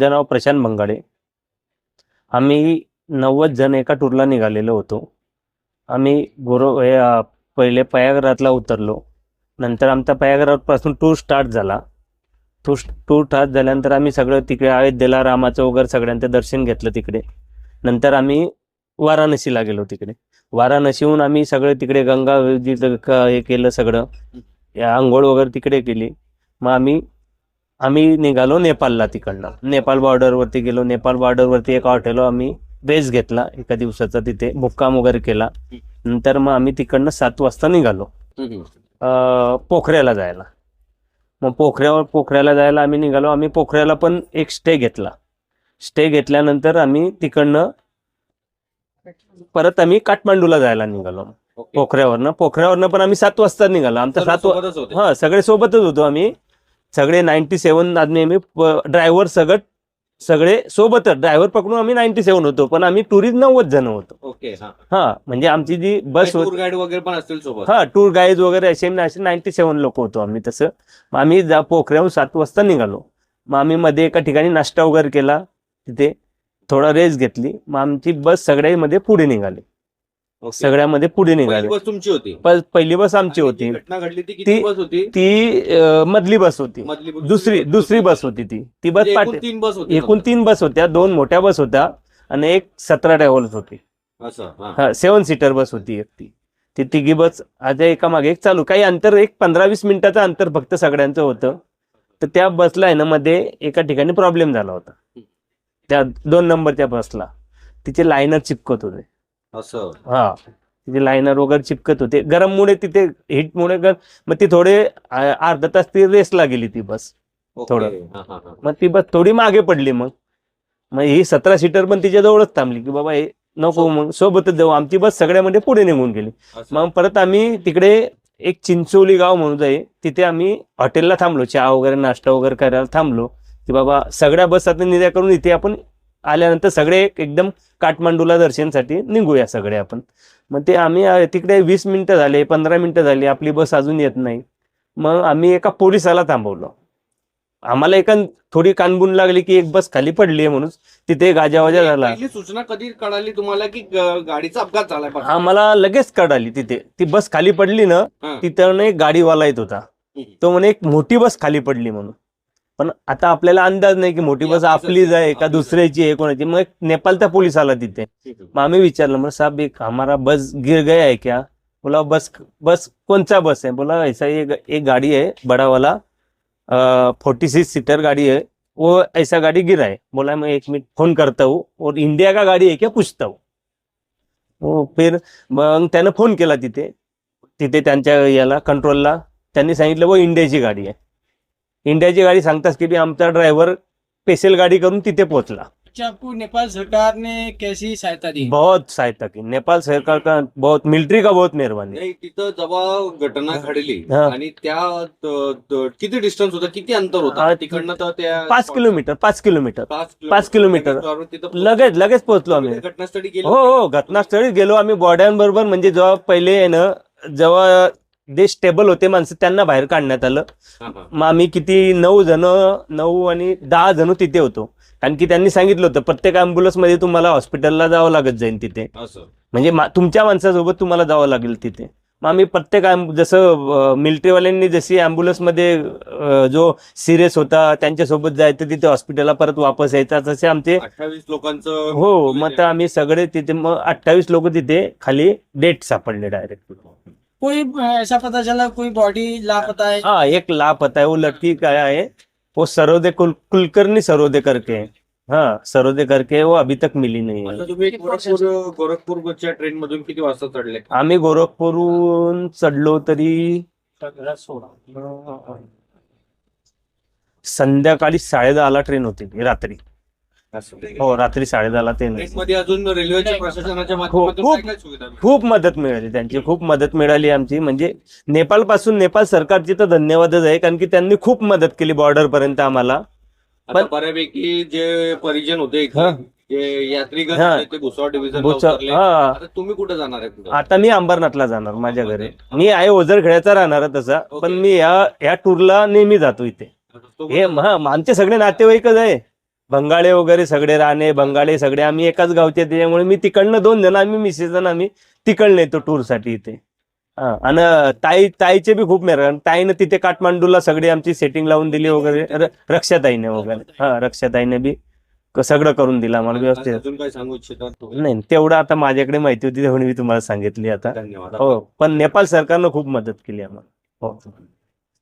माझं नाव प्रशांत मंगाडे आम्ही नव्वद जण एका टूरला निघालेलो होतो. आम्ही गुरु हे, पहिले पयागरातला उतरलो. नंतर आमचा पयागरापासून टूर स्टार्ट झाला. टूर टूर स्टार्ट झाल्यानंतर आम्ही सगळं तिकडे अयोध्येला रामाचं वगैरे सगळ्यांचं दर्शन घेतलं तिकडे. नंतर आम्ही वाराणसीला गेलो तिकडे. वाराणसीहून आम्ही सगळं तिकडे गंगा क- हे केलं सगळं. या आंघोळ वगैरे तिकडे केली. मग आम्ही आम्ही निघालो नेपाळला तिकडनं. नेपाळ बॉर्डरवरती गेलो. नेपाळ बॉर्डरवरती एका हॉटेलवर आम्ही बेस घेतला. एका दिवसाचा तिथे मुक्काम वगैरे केला. नंतर मग आम्ही तिकडनं सात वाजता निघालो. पोखऱ्याला जायला. मग पोखऱ्यावर पोखऱ्याला जायला आम्ही निघालो. आम्ही पोखऱ्याला पण एक स्टे घेतला. स्टे घेतल्यानंतर आम्ही तिकडनं परत आम्ही काठमांडूला जायला निघालो. पोखऱ्यावरनं. पोखऱ्यावरनं पण आम्ही सात वाजता निघालो. आमचा सात हा सगळे सोबतच होतो आम्ही. सगळे नाईन्टी सेवन आदमी आम्ही ड्रायव्हर सगळं सगळे सोबतच ड्रायव्हर पकडून आम्ही नाईन्टी सेवन होतो. पण आम्ही टुरिस्ट नव्वद जण होतो. ओके हा. म्हणजे आमची जी बस होती टूर गाईड वगैरे पण असतील सोबत. हा टूर गाईड वगैरे असे असे नाईन्टी सेवन लोक होतो आम्ही तसं. मग आम्ही जा पोखऱ्याहून सात वाजता निघालो. मग आम्ही मध्ये एका ठिकाणी नाश्ता वगैरे केला. तिथे थोडा रेस्ट घेतली. मग आमची बस सगळ्यामध्ये पुढे निघाली. सगळ्यामध्ये पुढे निघाली. बस तुमची होती. पहिली बस आमची होती. जी घटना घडली ती किती बस होती? ती मधली बस होती. दुसरी दुसरी बस होती ती. ती बस म्हणजे तीन बस होती एकूण तीन बस होत्या दोन मोठ्या बस होत्या आणि एक सतरा ट्रॅव्हल्स होती. हा. सेवन सीटर बस होती एक ती. ती तिघी बस आता एका मागे एक चालू. काही अंतर एक पंधरा वीस मिनिटाचं अंतर फक्त सगळ्यांचं होतं. तर त्या बसला आहे ना मध्ये एका ठिकाणी प्रॉब्लेम झाला होता. त्या दोन नंबरच्या बसला. तिचे लायनर चिपकत होते. असं. हा. तिथे लायनर वगैरे चिपकत होते. गरममुळे तिथे हिटमुळे मग ती थोडे अर्धा तास ती रेसला गेली ती बस. थोडं. मग ती बस थोडी मागे पडली मग. मग ही सतरा सीटर पण तिच्या जवळच थांबली की बाबा हे नको मग सोबतच जाऊ. आमची बस सगळ्यामध्ये पुढे निघून गेली. मग परत आम्ही तिकडे एक चिंचोली गाव म्हणून आहे तिथे आम्ही हॉटेलला थांबलो. चहा वगैरे नाश्ता वगैरे करायला थांबलो. की बाबा सगळ्या बस आता निर्या करून इथे आपण आल्यानंतर सगळे एक- एकदम काठमांडूला दर्शनसाठी निघूया सगळे आपण. मग ते आम्ही तिकडे वीस मिनिटं झाले पंधरा मिनिटं झाली आपली बस अजून येत नाही. मग आम्ही एका पोलिसाला थांबवलो. आम्हाला एका थोडी कानबून लागली की एक बस खाली पडली आहे म्हणून तिथे गाजावाजा झाला. सूचना कधी कळाली तुम्हाला की गाडीचा अपघात झालाय बा? आम्हाला लगेच कळाली तिथे. ती बस खाली पडली ना. तिथं एक गाडीवाला येत होता. तो म्हणे एक मोठी बस खाली पडली म्हणून. पण आता आपल्याला अंदाज नाही की मोठी बस आपलीच आहे का दुसऱ्याची आहे कोणाची? मग एक नेपाळचा पोलीस आला तिथे. मग आम्ही विचारलं मग साहब एक हमारा बस गिर गया है क्या? बोला बस बस सा बस है बोला ऐसा एक एक गाड़ी है बड़ा वाला फोर्टी सिक्स सीटर गाड़ी है वो ऐसा गाड़ी गिरा है. बोला मैं एक मिनट फोन करता हूँ और इंडिया का गाड़ी है क्या पूछता हूँ? फिर मग त्यानं फोन केला तिथे. तिथे त्यांच्या याला कंट्रोलला त्यांनी सांगितलं वो इंडियाची गाडी आहे. इंडियाची गाडी सांगताच की आमचा ड्रायव्हर स्पेशल गाडी करून तिथे पोहोचला. अच्छा आपको नेपाल सरकार ने कैसी सहायता दी? बहुत सहायता की. नेपाल सरकार का बहुत मिलिट्री का बहुत मेहरबानी. नाही तिथं जेव्हा घटना घडली हा. आणि त्या त- त- किती डिस्टन्स होता? किती अंतर हा, होता तिकडनं तर त्या पाच किलोमीटर पाच किलोमीटर. पाच पाच किलोमीटर. तिथं लगेच लगेच पोहोचलो आम्ही. घटनास्थळी गेले? हो हो घटनास्थळी गेलो. आम्ही बॉड्यांबरोबर म्हणजे जेव्हा पहिले आहे ना जेव्हा देश स्टेबल होते माणसं त्यांना बाहेर काढण्यात आलं. मग आम्ही किती नऊ जण नऊ आणि दहा जण तिथे होतो. कारण की त्यांनी सांगितलं होतं प्रत्येक अँब्युलन्समध्ये तुम्हाला हॉस्पिटलला जावं लागत जाईल तिथे. म्हणजे तुमच्या माणसासोबत तुम्हाला जावं लागेल तिथे. मग आम्ही प्रत्येक जसं मिलिटरीवाल्यांनी जशी ॲम्ब्युलन्समध्ये जो सिरियस होता त्यांच्यासोबत जायचं तिथे हॉस्पिटलला परत वापस यायचा तसे आमचे अठ्ठावीस लोकांचं हो मग आम्ही सगळे तिथे मग अठ्ठावीस लोक तिथे खाली डेट सापडले डायरेक्ट कोई ऐसा पता चला कोई बॉडी लापता है? हाँ एक लापता है वो लड़की का है। वो सरोदे कुल कुलकर्णी सरोदे करके है। सरोदे करके वो अभी तक मिली नहीं है। आता तुम्ही गोरखपूर गोरखपूरच्या ट्रेन मधून किती वाजता चढले? आम्ही गोरखपूरहून चढलो तरी संध्याकाळी साडेदहाला ट्रेन होती ती रात्री. हो रात्री साडेदहाला मध्ये अजून रेल्वेच्या प्रशासनाच्या माध्यमातून खूप- काय काय सुविधा मिळाल्या? खूप मदत मिळाली त्यांची खूप मदत मिळाली आमची. म्हणजे नेपाळपासून नेपाळ सरकारची तर धन्यवादच आहे कारण की त्यांनी खूप मदत केली बॉर्डर पर्यंत आम्हाला. आता पण- बऱ्यापैकी जे परिजन होते इथले, हा. जे यात्रीगण हा. होते ते भुसावळ डिव्हिजन भुसा- हा. आता तुम्ही कुठे जाणार आहे आता मी अंबरनाथला जाणार माझ्या घरी. मी आहे ओझरखेड्याचा राहणार तसा. पण मी या या टूरला नेहमी जातो इथे. आता तो हे हा आमचे सगळे नातेवाईकच आहे. बंगाळे वगैरे सगळे राणे बंगाळे सगळे आम्ही एकाच गावचे त्याच्यामुळे मी तिकडनं दोन जण आम्ही मिसेस जण आम्ही तिकडनं येतो टूरसाठी इथे. हा आणि ताई ताईचे बी खूप मेहरबान ताईनं तिथे काठमांडूला सगळी आमची सेटिंग लावून दिली वगैरे रक्षाताईने वगैरे. हा रक्षाताईने बी सगळं करून दिलं आम्हाला व्यवस्थित. अजून काय सांगू इच्छितात? नाही तेवढं आता माझ्याकडे माहिती होती तेवढी मी तुम्हाला सांगितली आता. धन्यवाद. हो पण नेपाळ सरकारनं खूप मदत केली आम्हाला. हो.